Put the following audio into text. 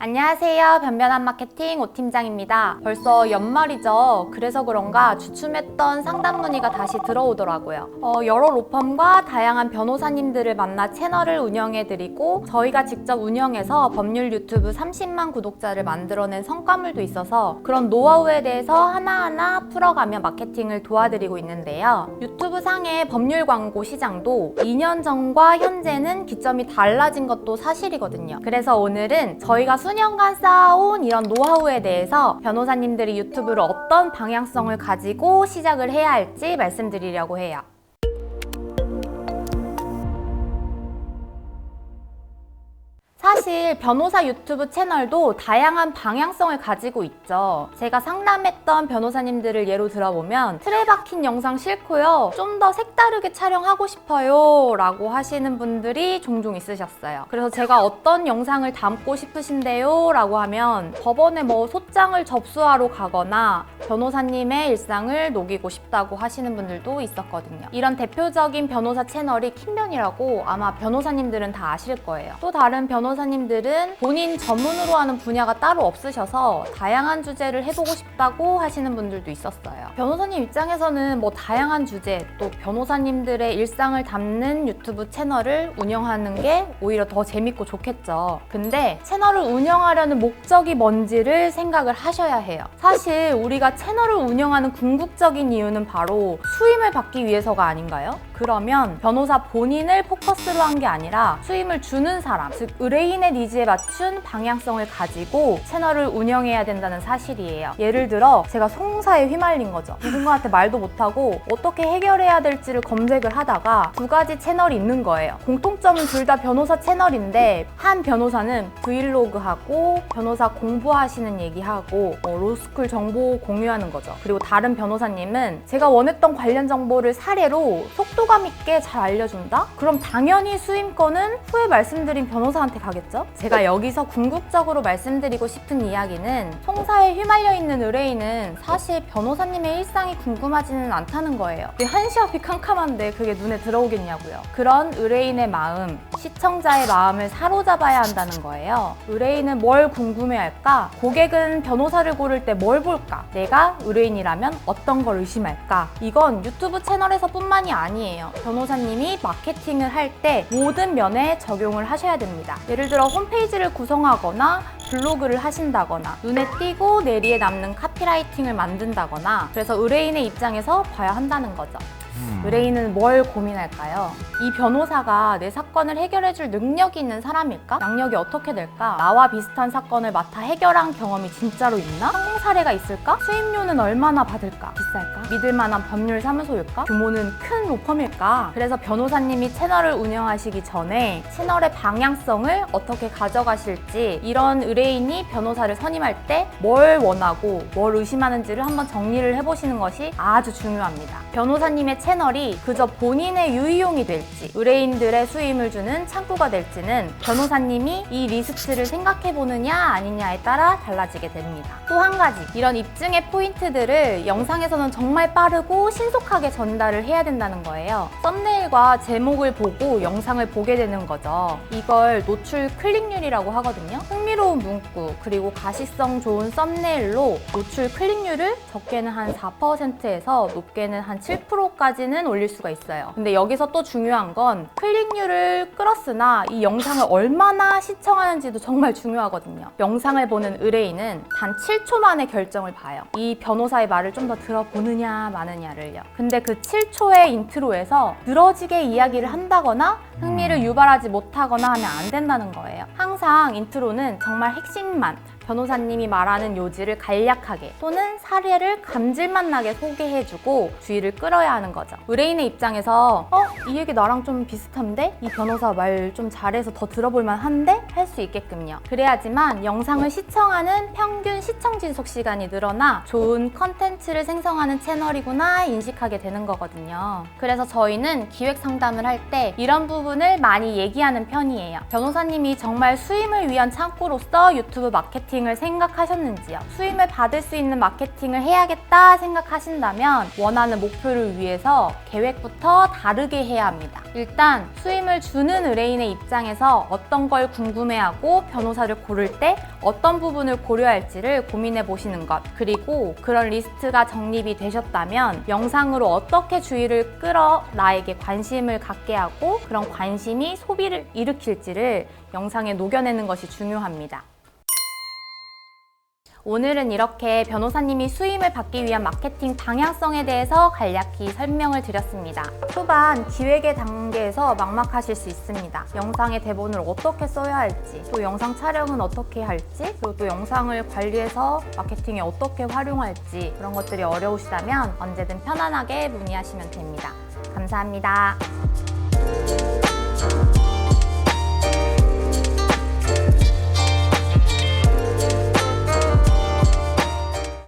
안녕하세요. 변변한 마케팅 오팀장입니다. 벌써 연말이죠. 그래서 그런가 주춤했던 상담 문의가 다시 들어오더라고요. 어, 여러 로펌과 다양한 변호사님들을 만나 채널을 운영해드리고 저희가 직접 운영해서 법률 유튜브 30만 구독자를 만들어낸 성과물도 있어서 그런 노하우에 대해서 하나하나 풀어가며 마케팅을 도와드리고 있는데요. 유튜브 상의 법률 광고 시장도 2년 전과 현재는 기점이 달라진 것도 사실이거든요. 그래서 오늘은 저희가 수 년간 쌓아온 이런 노하우에 대해서 변호사님들이 유튜브를 어떤 방향성을 가지고 시작을 해야 할지 말씀드리려고 해요. 사실 변호사 유튜브 채널도 다양한 방향성을 가지고 있죠. 제가 상담했던 변호사님들을 예로 들어보면 틀에 박힌 영상 싫고요. 좀 더 색다르게 촬영하고 싶어요. 라고 하시는 분들이 종종 있으셨어요. 그래서 제가 어떤 영상을 담고 싶으신데요? 라고 하면 법원에 뭐 소장을 접수하러 가거나 변호사님의 일상을 녹이고 싶다고 하시는 분들도 있었거든요. 이런 대표적인 변호사 채널이 킹변이라고 아마 변호사님들은 다 아실 거예요. 또 다른 변호사 님들은 본인 전문으로 하는 분야가 따로 없으셔서 다양한 주제를 해보고 싶다고 하시는 분들도 있었어요. 변호사님 입장에서는 뭐 다양한 주제 또 변호사님들의 일상을 담는 유튜브 채널을 운영하는 게 오히려 더 재밌고 좋겠죠. 근데 채널을 운영하려는 목적이 뭔지를 생각을 하셔야 해요. 사실 우리가 채널을 운영하는 궁극적인 이유는 바로 수임을 받기 위해서가 아닌가요? 그러면 변호사 본인을 포커스로 한 게 아니라 수임을 주는 사람, 즉 의뢰인의 니즈에 맞춘 방향성을 가지고 채널을 운영해야 된다는 사실이에요. 예를 들어 제가 송사에 휘말린 거죠. 누군가한테 말도 못하고 어떻게 해결해야 될지를 검색을 하다가 두 가지 채널이 있는 거예요. 공통점은 둘 다 변호사 채널인데 한 변호사는 브이로그하고 변호사 공부하시는 얘기하고 어, 로스쿨 정보 공유하는 거죠. 그리고 다른 변호사님은 제가 원했던 관련 정보를 사례로 속도 감 있게 잘 알려준다? 그럼 당연히 수임권은 후에 말씀드린 변호사한테 가겠죠? 제가 여기서 궁극적으로 말씀드리고 싶은 이야기는 송사에 휘말려 있는 의뢰인은 사실 변호사님의 일상이 궁금하지는 않다는 거예요. 왜 한시 앞이 캄캄한데 그게 눈에 들어오겠냐고요. 그런 의뢰인의 마음, 시청자의 마음을 사로잡아야 한다는 거예요. 의뢰인은 뭘 궁금해할까? 고객은 변호사를 고를 때 뭘 볼까? 내가 의뢰인이라면 어떤 걸 의심할까? 이건 유튜브 채널에서뿐만이 아니에요. 변호사님이 마케팅을 할 때 모든 면에 적용을 하셔야 됩니다. 예를 들어 홈페이지를 구성하거나 블로그를 하신다거나 눈에 띄고 뇌리에 남는 카피라이팅을 만든다거나 그래서 의뢰인의 입장에서 봐야 한다는 거죠. 의뢰인은 뭘 고민할까요? 이 변호사가 내 사건을 해결해줄 능력이 있는 사람일까? 양력이 어떻게 될까? 나와 비슷한 사건을 맡아 해결한 경험이 진짜로 있나? 성공 사례가 있을까? 수임료는 얼마나 받을까? 비쌀까? 믿을 만한 법률 사무소일까? 규모는 큰 로펌일까? 그래서 변호사님이 채널을 운영하시기 전에 채널의 방향성을 어떻게 가져가실지 이런 의뢰인이 변호사를 선임할 때 뭘 원하고 뭘 의심하는지를 한번 정리를 해보시는 것이 아주 중요합니다. 변호사님의 채널이 그저 본인의 유의용이 될지 의뢰인들의 수임을 주는 창구가 될지는 변호사님이 이 리스트를 생각해 보느냐 아니냐에 따라 달라지게 됩니다. 또 한 가지 이런 입증의 포인트들을 영상에서는 정말 빠르고 신속하게 전달을 해야 된다는 거예요. 썸네일과 제목을 보고 영상을 보게 되는 거죠. 이걸 노출 클릭률이라고 하거든요. 흥미로운 문구 그리고 가시성 좋은 썸네일로 노출 클릭률을 적게는 한 4%에서 높게는 한 7%까지 는 올릴 수가 있어요. 근데 여기서 또 중요한 건 클릭률을 끌었으나 이 영상을 얼마나 시청하는지도 정말 중요하거든요. 영상을 보는 의뢰인은 단 7초 만에 결정을 봐요. 이 변호사의 말을 좀 더 들어보느냐 마느냐를요. 근데 그 7초의 인트로에서 늘어지게 이야기를 한다거나 흥미를 유발하지 못하거나 하면 안 된다는 거예요. 항상 인트로는 정말 핵심만 변호사님이 말하는 요지를 간략하게 또는 사례를 감질맛 나게 소개해주고 주의를 끌어야 하는 거죠. 의뢰인의 입장에서 어? 이 얘기 나랑 좀 비슷한데? 이 변호사 말 좀 잘해서 더 들어볼만 한데? 할 수 있게끔요. 그래야지만 영상을 시청하는 평균 시청 지속 시간이 늘어나 좋은 컨텐츠를 생성하는 채널이구나 인식하게 되는 거거든요. 그래서 저희는 기획 상담을 할 때 이런 부분을 많이 얘기하는 편이에요. 변호사님이 정말 수임을 위한 창구로서 유튜브 마케팅 마케팅을 생각하셨는지요? 수임을 받을 수 있는 마케팅을 해야겠다 생각하신다면 원하는 목표를 위해서 계획부터 다르게 해야 합니다. 일단 수임을 주는 의뢰인의 입장에서 어떤 걸 궁금해하고 변호사를 고를 때 어떤 부분을 고려할지를 고민해 보시는 것. 그리고 그런 리스트가 정립이 되셨다면 영상으로 어떻게 주의를 끌어 나에게 관심을 갖게 하고 그런 관심이 소비를 일으킬지를 영상에 녹여내는 것이 중요합니다. 오늘은 이렇게 변호사님이 수임을 받기 위한 마케팅 방향성에 대해서 간략히 설명을 드렸습니다. 초반 기획의 단계에서 막막하실 수 있습니다. 영상의 대본을 어떻게 써야 할지, 또 영상 촬영은 어떻게 할지, 그리고 또 영상을 관리해서 마케팅에 어떻게 활용할지 그런 것들이 어려우시다면 언제든 편안하게 문의하시면 됩니다. 감사합니다.